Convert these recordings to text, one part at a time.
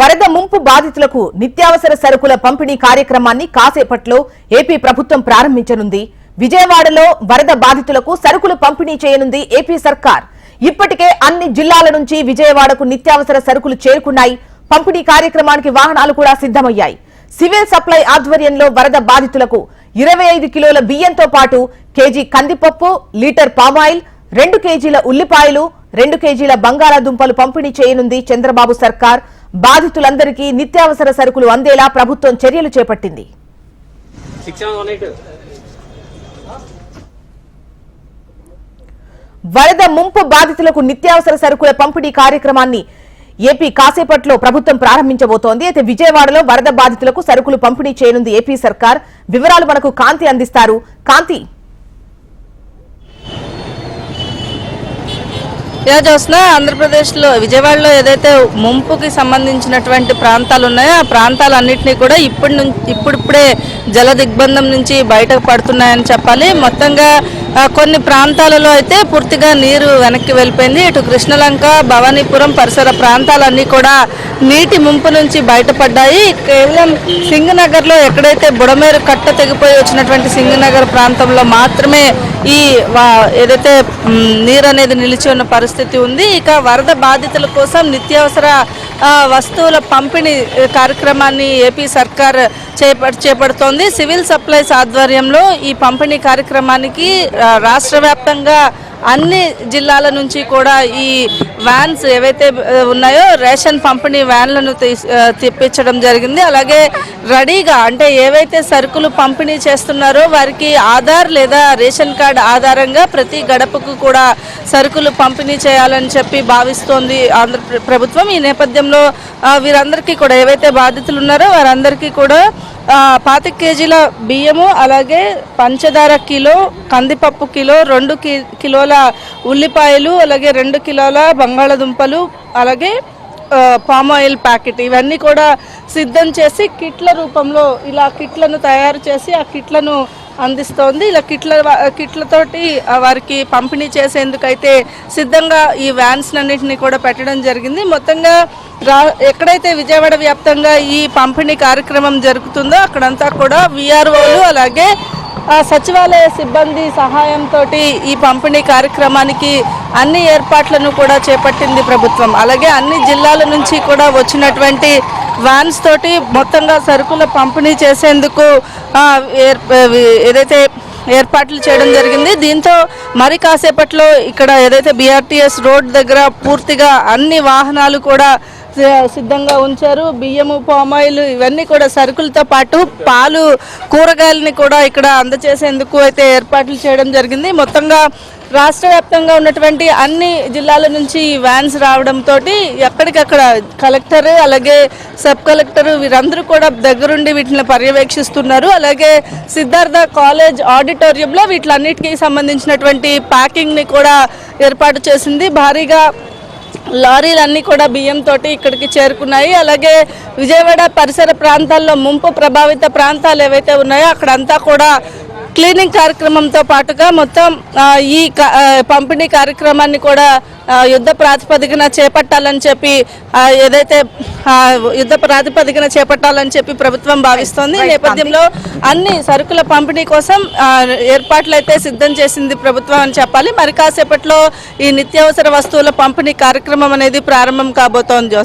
వరద ముంపు బాధితులకు నిత్యావసర సరుకుల పంపిణీ కార్యక్రమాన్ని కాసేపట్లో ఏపీ ప్రభుత్వం ప్రారంభించనుంది. విజయవాడలో వరద బాధితులకు సరుకులు పంపిణీ చేయనుంది ఏపీ సర్కార్. ఇప్పటికే అన్ని జిల్లాల నుంచి విజయవాడకు నిత్యావసర సరుకులు చేరుకున్నాయి. పంపిణీ కార్యక్రమానికి వాహనాలు కూడా సిద్ధమయ్యాయి. సివిల్ సప్లై ఆధ్వర్యంలో వరద బాధితులకు ఇరవై ఐదు కిలోల బియ్యంతో పాటు కేజీ కందిపప్పు లీటర్ పామాయిల్ రెండు కేజీల ఉల్లిపాయలు రెండు కేజీల బంగాళాదుంపలు పంపిణీ చేయనుంది చంద్రబాబు సర్కార్. బాధితులందరికీ నిత్యావసర సరుకులు అందేలా ప్రభుత్వం చర్యలు చేపట్టింది. వరద ముంపు బాధితులకు నిత్యావసర సరుకుల పంపిణీ కార్యక్రమాన్ని ఏపీ కాసేపట్లో ప్రభుత్వం ప్రారంభించబోతోంది. అయితే విజయవాడలో వరద బాధితులకు సరుకులు పంపిణీ చేయనుంది ఏపీ సర్కార్. వివరాలు మనకు కాంతి అందిస్తారు. కాంతి. ఇలా చూస్తున్నా ఆంధ్రప్రదేశ్లో విజయవాడలో ఏదైతే ముంపుకి సంబంధించినటువంటి ప్రాంతాలు ఉన్నాయో ఆ ప్రాంతాలన్నింటినీ కూడా ఇప్పటి నుంచి ఇప్పుడిప్పుడే జల దిగ్బంధం నుంచి బయటకు పడుతున్నాయని చెప్పాలి. మొత్తంగా కొన్ని ప్రాంతాలలో అయితే పూర్తిగా నీరు వెనక్కి వెళ్ళిపోయింది. ఇటు కృష్ణలంక భవానీపురం పరిసర ప్రాంతాలన్నీ కూడా నీటి ముంపు నుంచి బయటపడ్డాయి. కేవలం సింగనగర్లో ఎక్కడైతే బుడమేరు కట్ట తెగిపోయి వచ్చినటువంటి సింగనగర్ ప్రాంతంలో మాత్రమే ఈ ఏదైతే నీరు అనేది నిలిచి ఉన్న పరిస్థితి ఉంది. ఇక వరద బాధితుల కోసం నిత్యావసర వస్తువుల పంపిణీ కార్యక్రమాన్ని ఏపీ సర్కార్ చేప చేపడుతోంది. సివిల్ సప్లైస్ ఆధ్వర్యంలో ఈ పంపిణీ కార్యక్రమానికి రాష్ట్ర వ్యాప్తంగా అన్ని జిల్లాల నుంచి కూడా ఈ వ్యాన్స్ ఏవైతే ఉన్నాయో రేషన్ పంపిణీ వ్యాన్లను తెప్పించడం జరిగింది. అలాగే రెడీగా అంటే ఏవైతే సరుకులు పంపిణీ చేస్తున్నారో వారికి ఆధార్ లేదా రేషన్ కార్డ్ ఆధారంగా ప్రతి గడపకు కూడా సరుకులు పంపిణీ చేయాలని చెప్పి భావిస్తోంది ఆంధ్ర ప్రభుత్వం. ఈ నేపథ్యంలో వీరందరికీ కూడా ఏవైతే బాధితులు ఉన్నారో వారందరికీ కూడా పాతిక కేజీల బియ్యము అలాగే పంచదార కిలో కందిపప్పు కిలో రెండు కి- కిలోల ఉల్లిపాయలు అలాగే రెండు కిలోల బంగాళదుంపలు అలాగే పామ్ ఆయిల్ ప్యాకెట్ ఇవన్నీ కూడా సిద్ధం చేసి కిట్ల రూపంలో ఇలా కిట్లను తయారు చేసి ఆ కిట్లను అందిస్తోంది. ఇలా కిట్ల కిట్లతోటి వారికి పంపిణీ చేసేందుకైతే సిద్ధంగా ఈ వ్యాన్స్ అన్నింటినీ కూడా పెట్టడం జరిగింది. మొత్తంగా రా ఎక్కడైతే విజయవాడ వ్యాప్తంగా ఈ పంపిణీ కార్యక్రమం జరుగుతుందో అక్కడంతా కూడా విఆర్ఓలు అలాగే సచివాలయ సిబ్బంది సహాయంతో ఈ పంపిణీ కార్యక్రమానికి అన్ని ఏర్పాట్లను కూడా చేపట్టింది ప్రభుత్వం. అలాగే అన్ని జిల్లాల నుంచి కూడా వచ్చినటువంటి వ్యాన్స్ తోటి మొత్తంగా సరుకుల పంపిణీ చేసేందుకు ఏదైతే ఏర్పాట్లు చేయడం జరిగింది దీంతో మరి కాసేపట్లో ఇక్కడ ఏదైతే బీఆర్టీఎస్ రోడ్ దగ్గర పూర్తిగా అన్ని వాహనాలు కూడా సిద్ధంగా ఉంచారు. బియ్యము పామాయిల్ ఇవన్నీ కూడా సరుకులతో పాటు పాలు కూరగాయలని కూడా ఇక్కడ అందజేసేందుకు అయితే ఏర్పాట్లు చేయడం జరిగింది. మొత్తంగా రాష్ట్ర వ్యాప్తంగా ఉన్నటువంటి అన్ని జిల్లాల నుంచి ఈ వ్యాన్స్ రావడంతో ఎక్కడికక్కడ కలెక్టర్ అలాగే సబ్ కలెక్టర్ వీరందరూ కూడా దగ్గరుండి వీటిని పర్యవేక్షిస్తున్నారు. అలాగే సిద్ధార్థ కాలేజ్ ఆడిటోరియంలో వీటిలన్నిటికీ సంబంధించినటువంటి ప్యాకింగ్ని కూడా ఏర్పాటు చేసింది. భారీగా లారీలన్నీ కూడా బియ్యంతో ఇక్కడికి చేరుకున్నాయి. అలాగే విజయవాడ పరిసర ప్రాంతాల్లో ముంపు ప్రభావిత ప్రాంతాలు ఏవైతే ఉన్నాయో అక్కడంతా కూడా క్లీనింగ్ కార్యక్రమంతో పాటుగా మొత్తం ఈ పంపిణీ కార్యక్రమాన్ని కూడా యుద్ధ ప్రాతిపదికన చేపట్టాలని చెప్పి ఏదైతే యుద్ధ ప్రాతిపదికన చేపట్టాలని చెప్పి ప్రభుత్వం భావిస్తోంది. ఈ నేపథ్యంలో అన్ని సరుకుల పంపిణీ కోసం ఏర్పాట్లు అయితే సిద్ధం చేసింది ప్రభుత్వం అని చెప్పాలి. మరి కాసేపట్లో ఈ నిత్యావసర వస్తువుల పంపిణీ కార్యక్రమం అనేది ప్రారంభం కాబోతోంది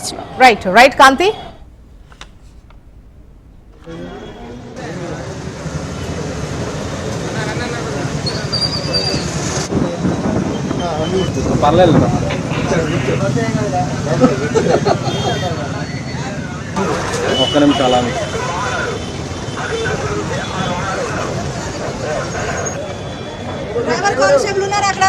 రైట్ రైట్ కాంతి? పర్లేదు. ఒక్క నిమిషం అలా డ్రైవర్ కానిస్టేబుల్ ఉన్నారు అక్కడ?